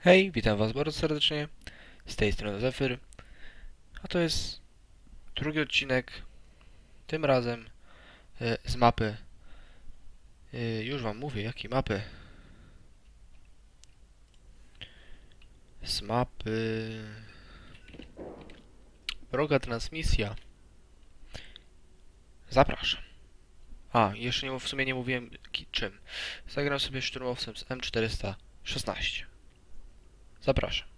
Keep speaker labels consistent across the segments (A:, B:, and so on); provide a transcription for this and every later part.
A: Hej, witam was bardzo serdecznie. Z tej strony Zephyr. A to jest drugi odcinek. Tym razem e, z mapy. E, już wam mówię, jakiej mapy. Z mapy. Wroga transmisja. Zapraszam. A, jeszcze nie, w sumie nie mówiłem czym. Zagram sobie szturmowcem z M416. Zapraszam.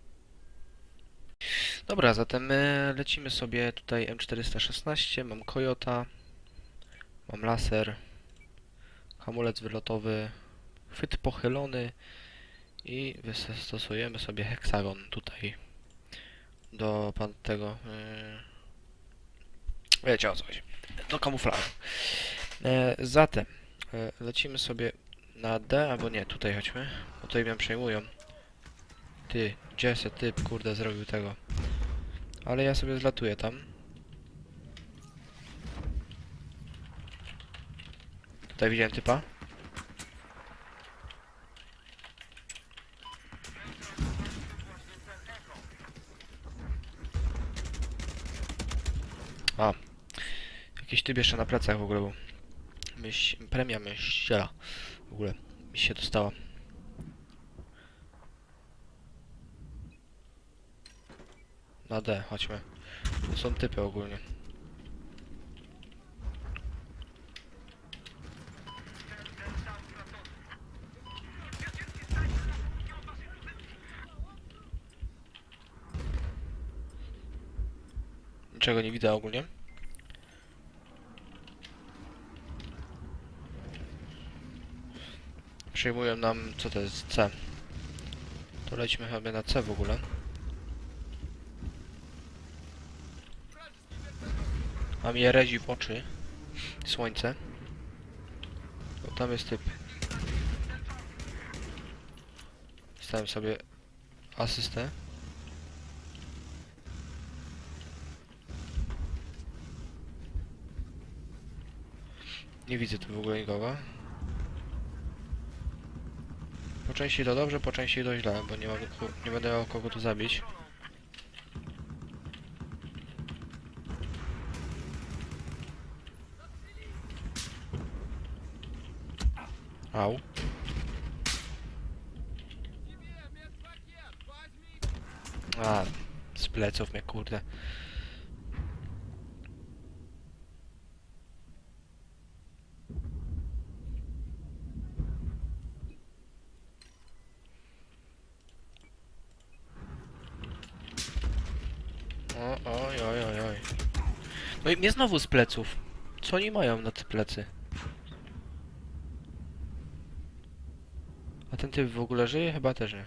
A: Dobra, zatem e, lecimy sobie tutaj M416. Mam Kojota, mam laser, hamulec wylotowy, chwyt pochylony i wystosujemy sobie heksagon tutaj do pan tego. Yy, wiecie o co chodzi. Do kamuflażu. E, zatem lecimy sobie na D, albo nie, tutaj chodźmy, bo tutaj mnie przejmują. Ty, gdzie se typ, kurde, zrobił tego? Ale ja sobie zlatuję tam. Tutaj widziałem typa. A. Jakiś typ jeszcze na plecach w ogóle był. Myśl, premia myśla. W ogóle mi się dostała. Na D, chodźmy. Tu są typy ogólnie. Niczego nie widzę ogólnie. Przyjmują nam, co to jest, C. To lećmy chyba na C w ogóle. A mnie redzi w oczy. Słońce. O, tam jest typ. Stałem sobie asystę. Nie widzę tu w ogóle nikogo. Po części to dobrze, po części to źle, bo nie mam nie będę miał kogo tu zabić. Au. A, z pleców mnie kurde. Oj, oj, oj, oj. No i mnie znowu z pleców. Co oni mają na te plecy? A ten typ w ogóle żyje? Chyba też nie.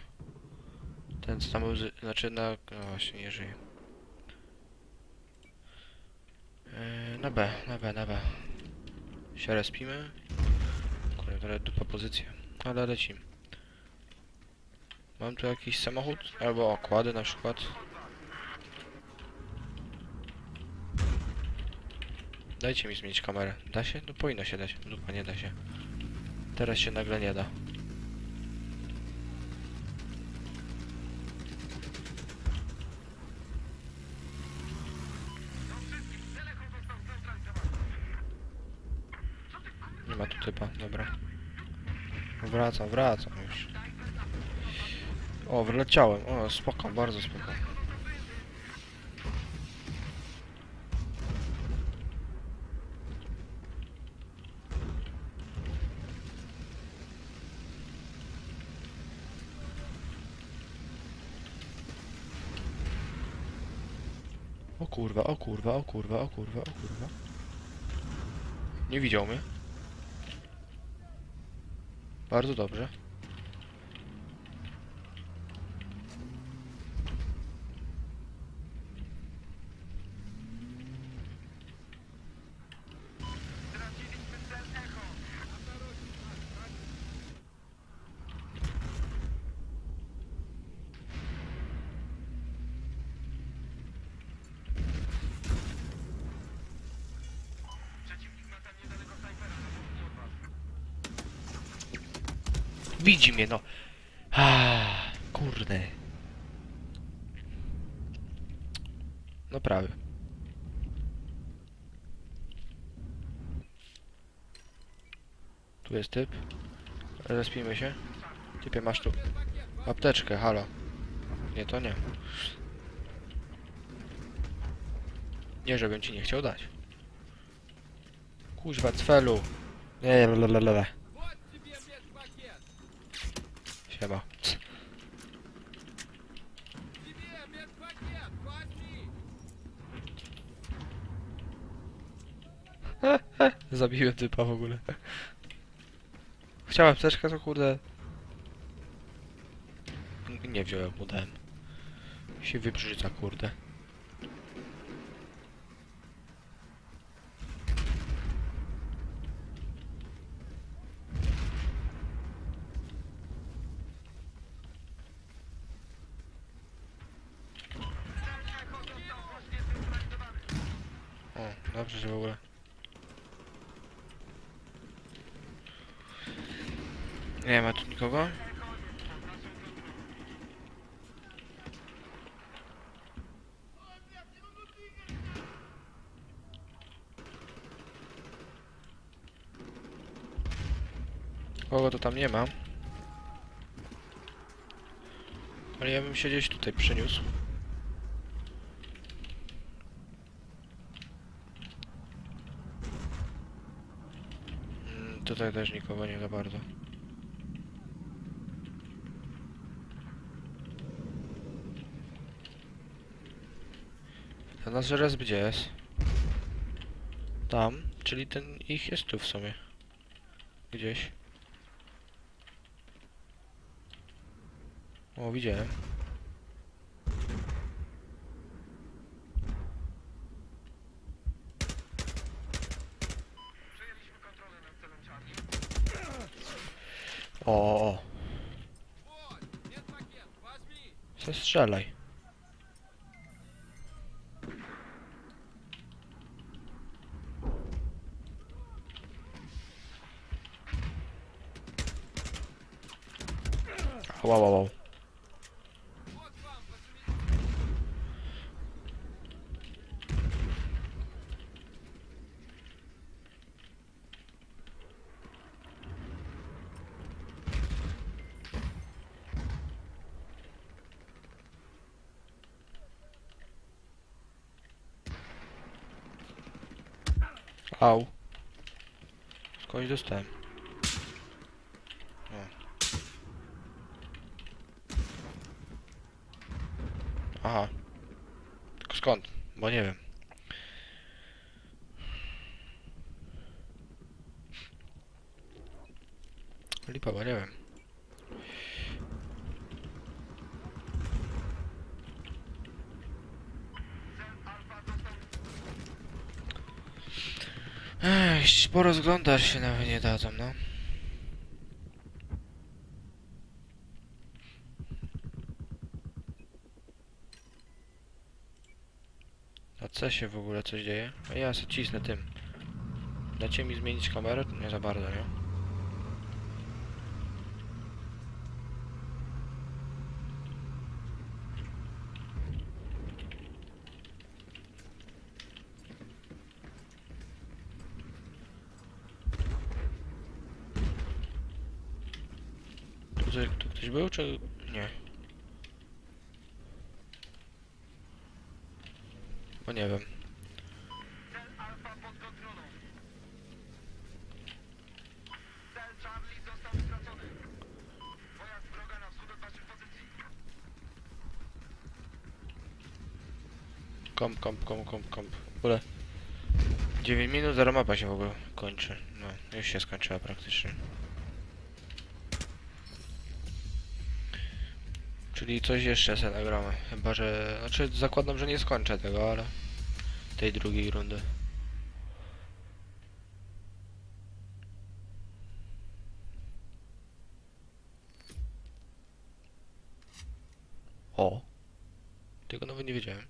A: Ten co tam był, zy- znaczy na... No właśnie, nie żyje. Yy, na B, na B, na B. Się respimy. Kurde, trochę dupa pozycja. Ale lecimy. Mam tu jakiś samochód? Albo okłady na przykład. Dajcie mi zmienić kamerę. Da się? No powinno się dać. Dupa nie da się. Teraz się nagle nie da. Nie ma tu typa, dobra. Wracam, wracam już. O, wyleciałem. O, spoko, bardzo spoko. O kurwa, o kurwa, o kurwa, o kurwa, o kurwa. Nie widział mnie. Bardzo dobrze. Widzi mnie, no. Ah, kur... Kurde. No prawie. Tu jest typ. Respijmy się. Typie, masz tu apteczkę, halo. Nie, to nie. Nie, żebym ci nie chciał dać. Kuźwa, cfelu. Nie, lalalala. Siema. Zabiłem typa w ogóle. Chciałem apteczkę, to kurde... Nie wziąłem, mu dałem. Się wybrzyca, kurde. O, dobrze, że w ogóle. Nie ma tu nikogo? Kogo to tam nie ma? Ale ja bym się gdzieś tutaj przeniósł. Mm, Tutaj też nikogo nie za bardzo. A nasz raz gdzie jest? Tam, czyli ten ich jest tu w sumie. Gdzieś. O, widziałem. O. Se strzelaj. Wow, wow, wow. Au. Skądś dostałem. O. Aha. Tylko skąd? Bo nie wiem. Lipa, bo nie wiem. Ech, porozglądasz się nawet nie dadzą, no. Na C się w ogóle coś dzieje? A ja se cisnę tym. Dacie mi zmienić kamerę? Nie za bardzo, nie? Tu, coś- tu ktoś był, czy nie? Bo nie wiem. Komp, komp, komp, komp, komp. W ogóle 9 minut, zero mapa się w ogóle kończy. No, już się skończyła praktycznie. Czyli coś jeszcze sobie nagramy. Chyba, że... Znaczy zakładam, że nie skończę tego, ale... Tej drugiej rundy. O! Tego nawet nie wiedziałem.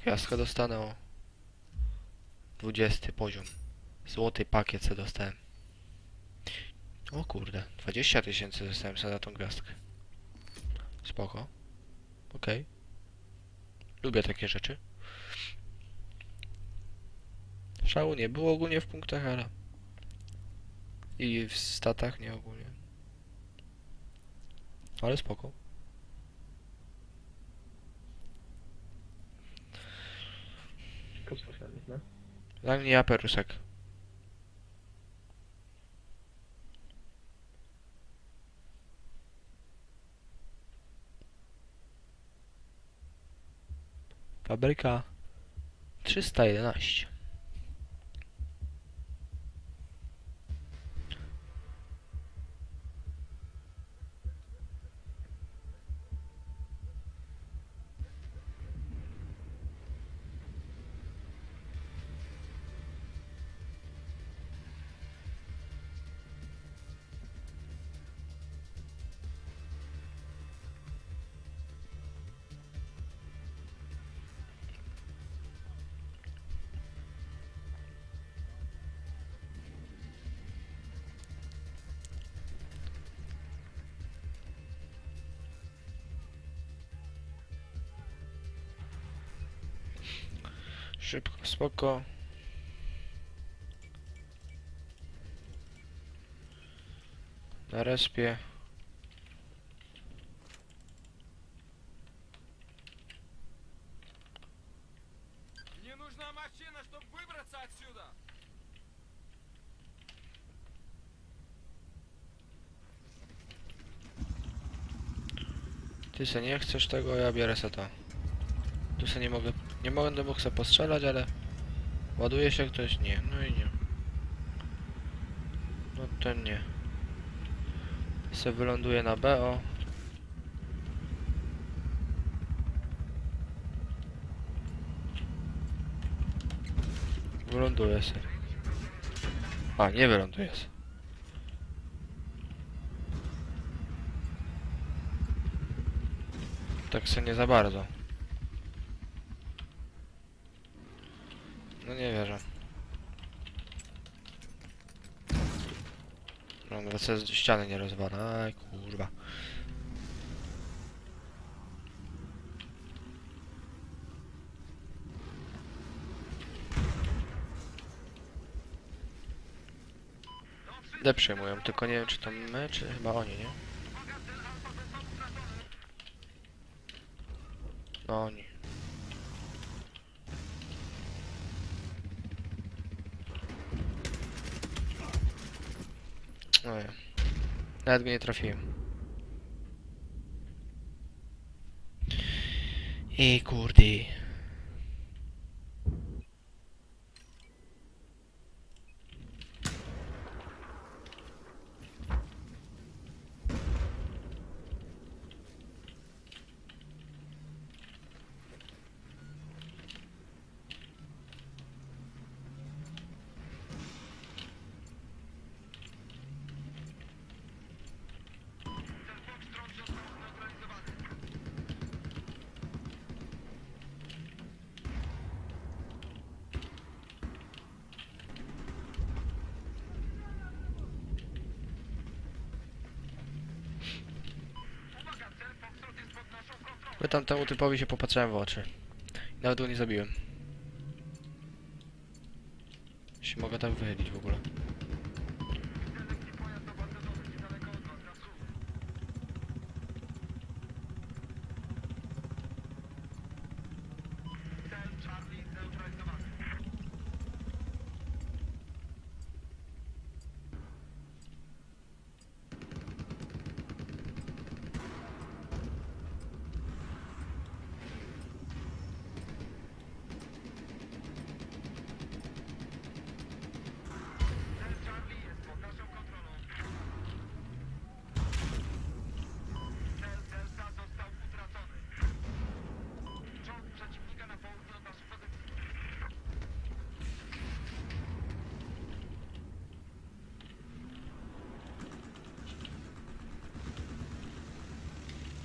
A: Gwiazdkę dostanę o 20 poziom. Złoty pakiet se dostałem. O kurde, 20 tysięcy dostałem sobie za tą gwiazdkę. Spoko. Okej. Lubię takie rzeczy. Szału nie było ogólnie w punktach, ale... I w statach nie ogólnie. Ale spoko.
B: No.
A: Dla mnie ja Fabryka 311. Szybko, spoko. Na respie.
C: Мне нужна машина, чтобы выбраться отсюда!
A: Ty se nie chcesz tego, ja biorę se to. Tu se nie mogę, nie mogę mógł se postrzelać, ale ładuje się ktoś, nie, no i nie. No ten nie. Se wyląduje na BO. Wyląduje se. A, nie wyląduje se. Tak se nie za bardzo. No nie wierzę. No wracę z ściany nie rozwala. Aj kurwa. D przejmują, tylko nie wiem czy to my, czy chyba oni, nie? No oni. No ja. Nawet go nie trafiłem. Ej kurde. By tam temu typowi się popatrzyłem w oczy. Nawet go nie zabiłem. Jeśli mogę tam wychylić w ogóle.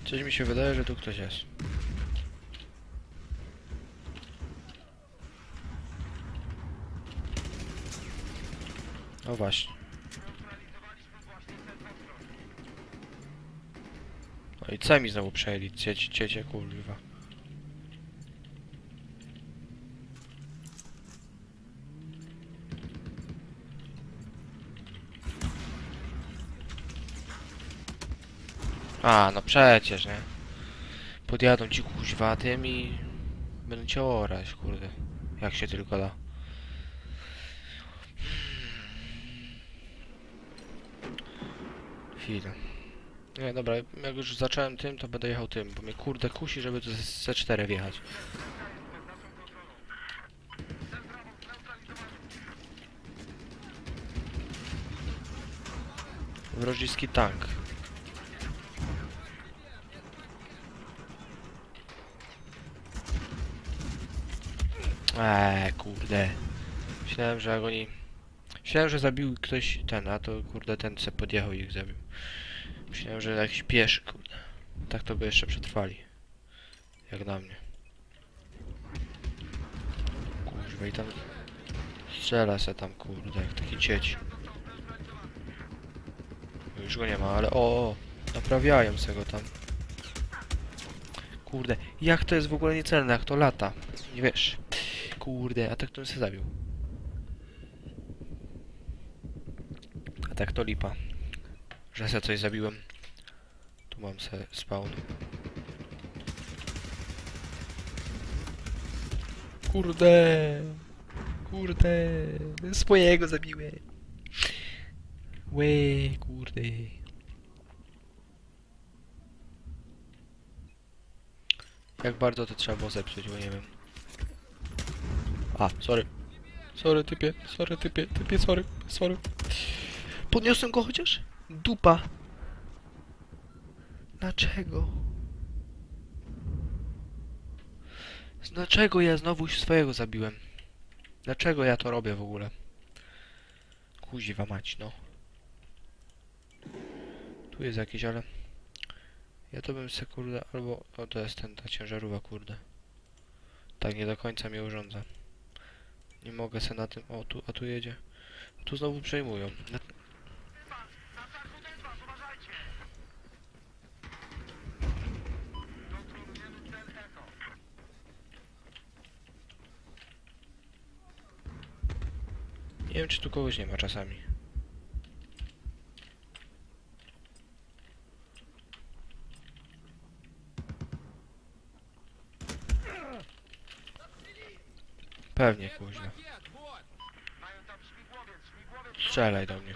A: Coś mi się wydaje, że tu ktoś jest. O właśnie. No i co mi znowu przejęli? Ciecie, ciecie, kurwa. A, no przecież, nie? Podjadą ci kuźwa tym i będą cię orać, kurde. Jak się tylko da. Chwilę. Nie, dobra, jak już zacząłem tym, to będę jechał tym, bo mnie kurde kusi, żeby to z C4 wjechać. Wrodziski tank. Eee, kurde. Myślałem, że oni... Myślałem, że zabił ktoś ten, a to kurde ten se podjechał i ich zabił. Myślałem, że jakiś pieszy, kurde. Tak to by jeszcze przetrwali. Jak na mnie. Kurwa i tam... Strzela se tam, kurde, jak taki dzieci. Już go nie ma, ale o naprawiają se go tam. Kurde, jak to jest w ogóle niecelne, jak to lata. Nie wiesz. Kurde, a tak to się zabił. A tak to lipa. Że se coś zabiłem. Tu mam se spawn. Kurde. Kurde. Swojego zabiłem. Łe, kurde. Jak bardzo to trzeba było zepsuć, bo nie wiem. A, sorry. Sorry, typie, sorry, typie, typie, sorry, sorry. Podniosłem go chociaż? Dupa. Dlaczego? Dlaczego ja znowu swojego zabiłem? Dlaczego ja to robię w ogóle? Kuziwa mać, no. Tu jest jakiś, ale... Ja to bym se kurde, albo... O, to jest ten, ta ciężarówka, kurde. Tak nie do końca mnie urządza. Nie mogę se na tym... O, tu, a tu jedzie. Tu znowu przejmują. Nie wiem, czy tu kogoś nie ma czasami. Pewnie,
C: kuźle.
A: Strzelaj do mnie.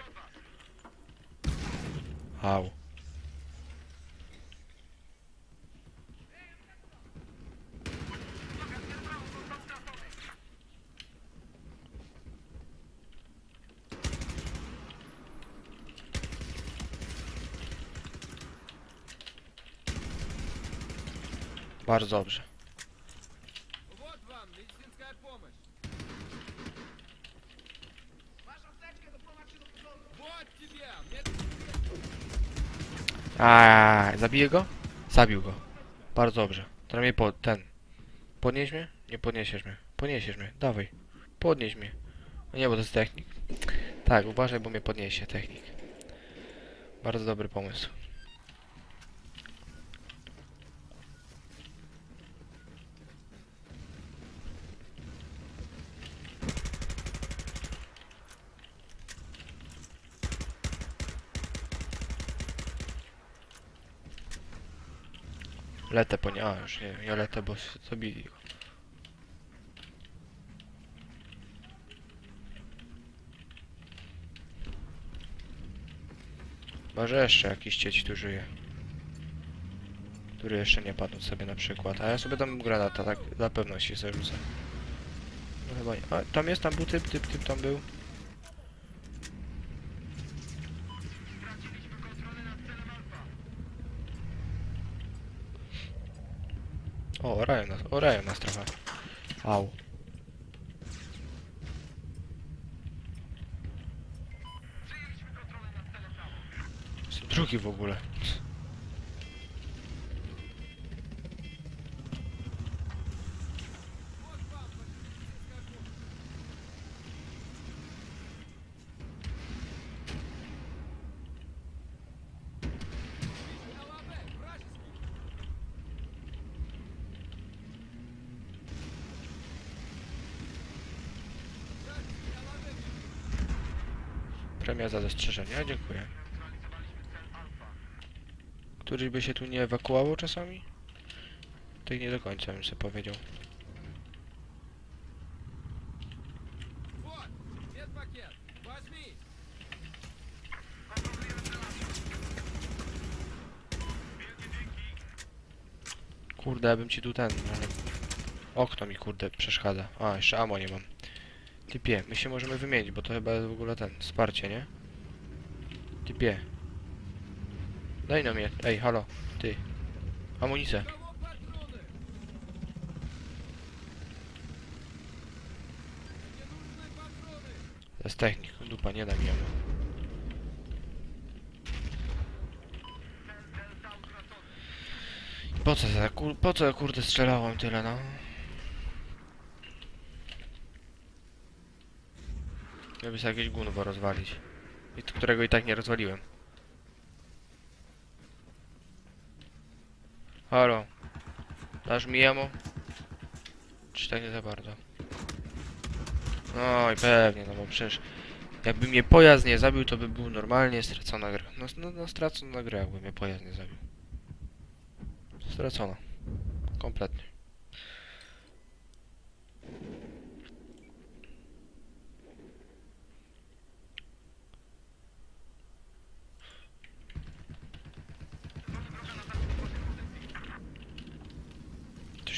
A: Au. Bardzo dobrze.
C: Вот вам медицинская помощь! Вот тебе! Мед-
A: A, zabiję go? Zabił go. Bardzo dobrze. Teraz mnie po, ten. Podnieś mnie? Nie podniesiesz mnie. Podniesiesz mnie. Dawaj. Podnieś mnie. No nie, bo to jest technik. Tak, uważaj, bo mnie podniesie technik. Bardzo dobry pomysł. Lecę po nie. A, już nie, nie lecę, bo zabili go. Jeszcze jakiś cieć tu żyje. Który jeszcze nie padł sobie na przykład. A ja sobie tam granata, tak dla pewności sobie rzucę. No chyba nie. A, tam jest, tam był typ, typ, typ tam był. O, orają nas, trochę. Au. Drugi w ogóle. premia za dostrzeżenia, dziękuję. Któryś by się tu nie ewakuował czasami? Tak nie do końca bym sobie powiedział. Kurde, ja bym ci tu ten, ale... Okno mi kurde przeszkadza. A, jeszcze amo nie mam. Typie, my się możemy wymienić, bo to chyba jest w ogóle ten, wsparcie, nie? Typie. Daj na mnie, ej, halo, ty.
C: Amunicę.
A: To jest technik, dupa, nie da mi jemu. Po co, za, po co kurde strzelałem tyle, no? Miałby sobie jakieś gunwo rozwalić. I którego i tak nie rozwaliłem. Halo. Dasz mi jemu? Czy tak nie za bardzo? No i pewnie, no bo przecież jakby mnie pojazd nie zabił, to by był normalnie stracona gra. No, no, no stracona gra, jakby mnie pojazd nie zabił. Stracona. Kompletnie.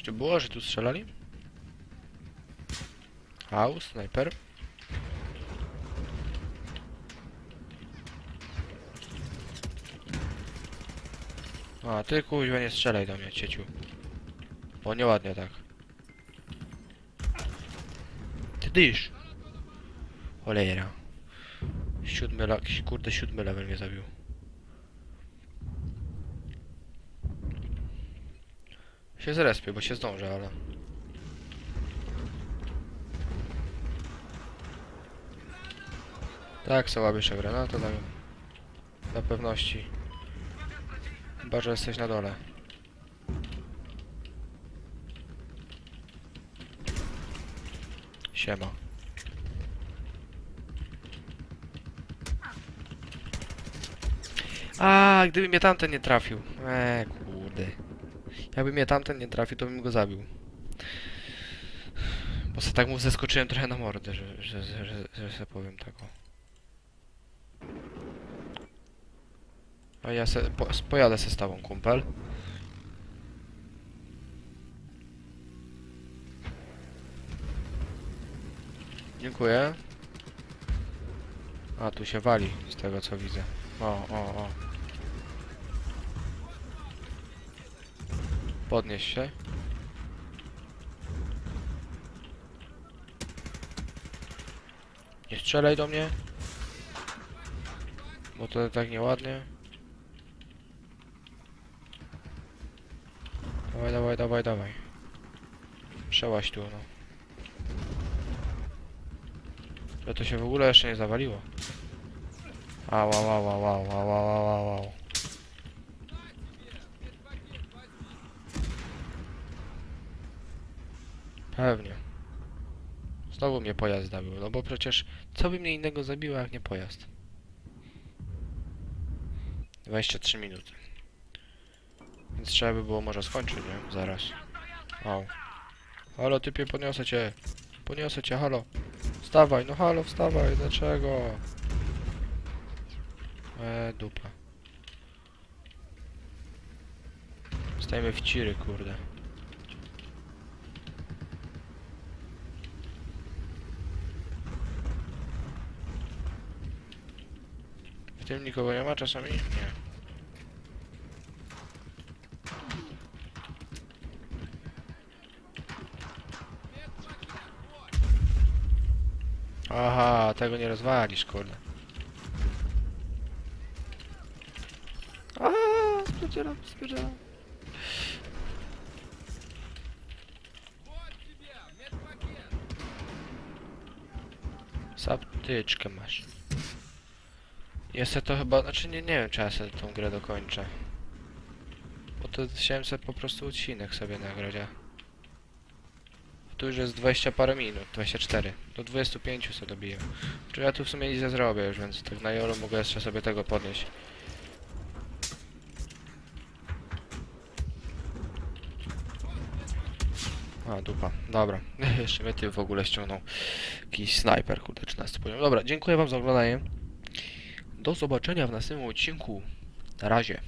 A: Coś tu było, że tu strzelali? Au, snajper. A, ty kuźwa nie strzelaj do mnie, cieciu. Bo nieładnie tak. Ty dysz. Cholera. Siódmy, kurde siódmy level mnie zabił. Się zrespię, bo się zdążę, ale... Tak, są łabisze granata, tak. Dla pewności. Chyba, że jesteś na dole. Siema. A, gdyby mnie tamten nie trafił. Eee, kurde. Jakby mnie tamten nie trafił, to bym go zabił. Bo se tak mu zeskoczyłem trochę na mordę, że, że, że, że, że powiem tak o. A ja se, po, pojadę se z tobą, kumpel. Dziękuję. A, tu się wali, z tego co widzę. O, o, o. Podnieś się. Nie strzelaj do mnie. Bo to tak nieładnie. Dawaj, dawaj, dawaj, dawaj. Przełaź tu, no. To to się w ogóle jeszcze nie zawaliło. Au, au, au, au, au, au, au, au, au. Pewnie. Znowu mnie pojazd zabił, no bo przecież co by mnie innego zabiło jak nie pojazd? 23 minuty. Więc trzeba by było może skończyć, nie? Zaraz. Au. Halo, typie, podniosę cię. Podniosę cię, halo. Wstawaj, no halo, wstawaj, dlaczego? Eee, dupa. Stajemy w ciry, kurde. W tym nikogo nie ma czasami? Nie. Aha, tego nie rozwalisz, kurde. Aha, spierdzielam, spierdzielam. Saptyczkę masz. Ja to chyba, znaczy nie, nie wiem czy ja se tą grę dokończę. Bo to chciałem sobie po prostu odcinek sobie nagrać. Tu już jest 20 parę minut, 24. Do 25 sobie dobiję. Czy ja tu w sumie nic nie zrobię już, więc tak na jolu mogę jeszcze sobie tego podnieść. A, dupa. Dobra. Jeszcze mnie ty w ogóle ściągnął. Jakiś snajper, kurde, 13 poziom. Dobra, dziękuję wam za oglądanie. Do zobaczenia w następnym odcinku. Na razie.